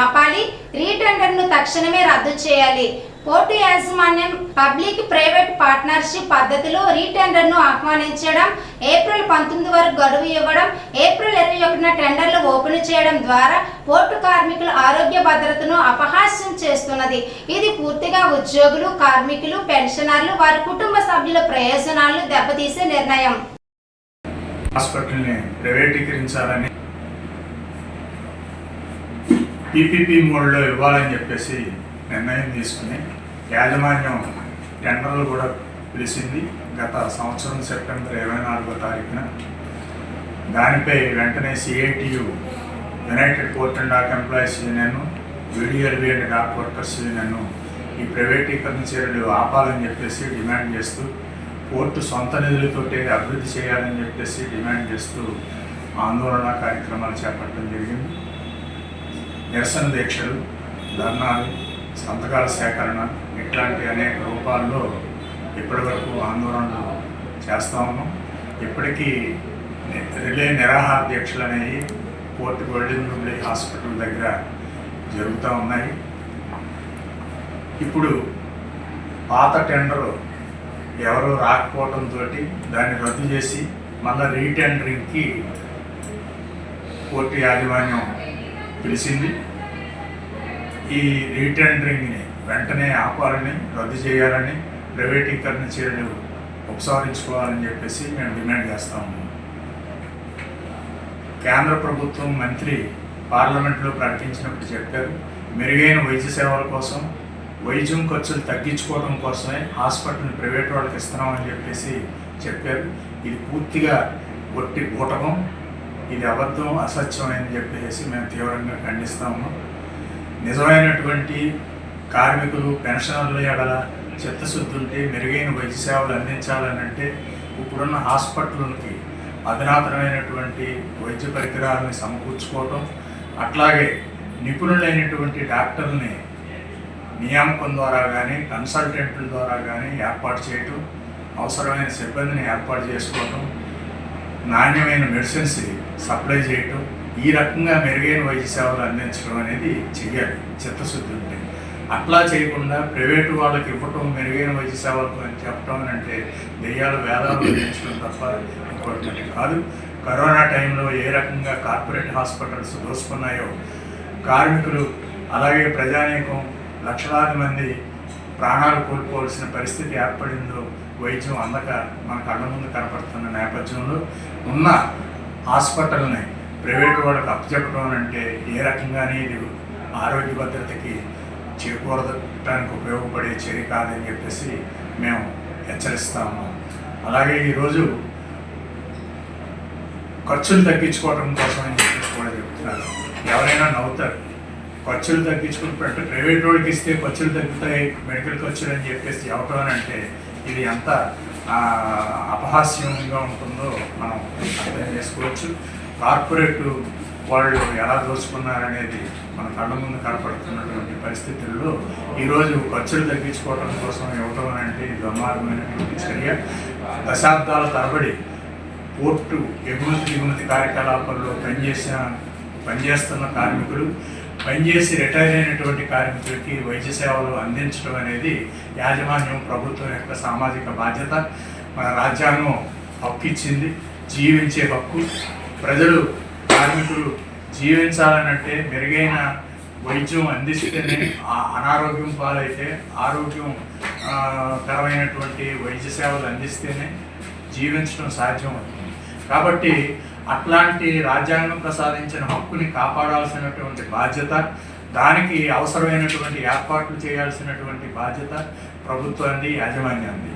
ఆపాలి. రీటెండర్ను తక్షణమే రద్దు చేయాలి. పోర్టు యాజమాన్యం పబ్లిక్ ప్రైవేట్ పార్ట్నర్షిప్ పద్ధతిలో రీటెండర్ను ఆహ్వానించడం ఏప్రిల్ పంతొమ్మిది వరకు గడువు ఇవ్వడం ఏప్రిల్ ఇరవై ఒకటిన టెండర్లు ఓపెన్ చేయడం ద్వారా పోర్టు కార్మికుల ఆరోగ్య భద్రతను అపహాస్యం చేస్తున్నది. ఇది పూర్తిగా ఉద్యోగులు కార్మికులు పెన్షనర్లు వారి కుటుంబ సభ్యుల ప్రయోజనాలను దెబ్బతీసే నిర్ణయం. హాస్పిటల్ని ప్రైవేటీకరించాలని పీపీపీ మోడ్లో ఇవ్వాలని చెప్పేసి నిర్ణయం తీసుకుని యాజమాన్యం టెండర్లు కూడా పిలిచింది. గత సంవత్సరం సెప్టెంబర్ ఇరవై నాలుగో తారీఖున. దానిపై వెంటనే CITU united port and dock employees union UDLB and dock workers union ఈ ప్రైవేటీకరణ చర్యలు ఆపాలని చెప్పేసి డిమాండ్ చేస్తూ పోర్టు సొంత నిధులతోటి అభివృద్ధి చేయాలని చెప్పేసి డిమాండ్ చేస్తూ ఆందోళన కార్యక్రమాలు చేపట్టడం జరిగింది. నిరసన దీక్షలు ధర్నాలు సంతకాల సేకరణ ఇట్లాంటి అనేక రూపాల్లో ఇప్పటివరకు ఆందోళనలు చేస్తా ఉన్నాం. ఇప్పటికీ రిలే నిరాహార దీక్షలు అనేవి పోర్టు గోల్డెన్ జూబ్లీ హాస్పిటల్ దగ్గర జరుగుతూ ఉన్నాయి. ఇప్పుడు పాత టెండర్ ఎవరు రాకపోవడంతో దాన్ని రద్దు చేసి మళ్ళీ రీటెండరింగ్కి కోర్టు యాజమాన్యం పిలిచింది. ఈ రీటెండరింగ్ని వెంటనే ఆపాలని రద్దు చేయాలని ప్రైవేటీకరణ చర్యలు ఉపసంహరించుకోవాలని చెప్పేసి మేము డిమాండ్ చేస్తా ఉన్నాం. కేంద్ర ప్రభుత్వం మంత్రి పార్లమెంట్లో ప్రకటించినప్పుడు చెప్పారు మెరుగైన వైద్య సేవల కోసం వైద్యం ఖర్చులు తగ్గించుకోవడం కోసమే హాస్పిటల్ని ప్రైవేట్ వాళ్ళకి ఇస్తున్నామని చెప్పేసి చెప్పారు. ఇది పూర్తిగా ఒట్టి బూటకం. ఇది అబద్ధం అసత్యం అని చెప్పేసి మేము తీవ్రంగా ఖండిస్తాము. నిజమైనటువంటి కార్మికులు పెన్షనర్ల ఎడల చిత్తశుద్ధి ఉంటే మెరుగైన వైద్య సేవలు అందించాలని అంటే ఇప్పుడున్న హాస్పిటల్కి అధునాతనమైనటువంటి వైద్య పరికరాలని సమకూర్చుకోవటం అట్లాగే నిపుణులైనటువంటి డాక్టర్ని నియామకం ద్వారా కానీ కన్సల్టెంట్ల ద్వారా కానీ ఏర్పాటు చేయటం అవసరమైన సిబ్బందిని ఏర్పాటు చేసుకోవటం నాణ్యమైన మెడిసిన్స్ సప్లై చేయటం ఈ రకంగా మెరుగైన వైద్య సేవలు అందించడం అనేది చెయ్యాలి చిత్తశుద్ధి ఉంటే. అట్లా చేయకుండా ప్రైవేటు వాళ్ళకి ఇవ్వటం మెరుగైన వైద్య సేవలకు అని చెప్పడం అని అంటే దెయ్యాలు వేదాలు అందించడం తప్ప ఇంకోటి కాదు. కరోనా టైంలో ఏ రకంగా కార్పొరేట్ హాస్పిటల్స్ దోసుకున్నాయో కార్మికులు అలాగే ప్రజానీకం లక్షలాది మంది ప్రాణాలు కోల్పోవలసిన పరిస్థితి ఏర్పడిందో వైద్యం అందక మన కళ్ళ ముందు కనపడుతున్న నేపథ్యంలో ఉన్న హాస్పిటల్ని ప్రైవేట్ వాళ్ళకి అప్పచెప్పడం అంటే ఏ రకంగానే ఇది ఆరోగ్య భద్రతకి చేకూరడానికి ఉపయోగపడే చర్య కాదని చెప్పేసి మేము హెచ్చరిస్తాము అలాగే ఈరోజు ఖర్చులు తగ్గించుకోవడం కోసం అని చెప్పేసి కూడా చెప్తున్నారు. ఎవరైనా నవ్వుతారు. ఖర్చులు తగ్గించుకుంటే ప్రైవేట్ వాళ్ళకి ఇస్తే ఖర్చులు తగ్గుతాయి మెడికల్ ఖర్చులు అని చెప్పేసి చెప్పడం అని అంటే ఇది ఎంత అపహాస్యంగా ఉంటుందో మనం అర్థం చేసుకోవచ్చు. కార్పొరేట్ వాళ్ళు ఎలా దోచుకున్నారనేది మన కళ్ళ ముందు కనపడుతున్నటువంటి పరిస్థితుల్లో ఈరోజు ఖర్చులు తగ్గించుకోవడం కోసం ఇవ్వడం అంటే ఇది దుర్మార్గమైనటువంటి చర్య. దశాబ్దాల తరబడి పోర్టు ఎగుమతి దిగుమతి కార్యకలాపాల్లో పనిచేసిన పనిచేస్తున్న కార్మికులు పనిచేసి రిటైర్ అయినటువంటి కార్మికులకి వైద్య సేవలు అందించడం అనేది యాజమాన్యం ప్రభుత్వం యొక్క సామాజిక బాధ్యత. మన రాజ్యాంగం హక్కు ఇచ్చింది జీవించే హక్కు. ప్రజలు కార్మికులు జీవించాలనంటే మెరుగైన వైద్యం అందిస్తేనే అనారోగ్యం పాలైతే ఆరోగ్యం కరమైనటువంటి వైద్య సేవలు అందిస్తేనే జీవించడం సాధ్యం అవుతుంది కాబట్టి అట్లాంటి రాజ్యాంగం ప్రసాదించిన హక్కుని కాపాడాల్సినటువంటి బాధ్యత దానికి అవసరమైనటువంటి ఏర్పాట్లు చేయాల్సినటువంటి బాధ్యత ప్రభుత్వాన్ని యాజమాన్యాన్ని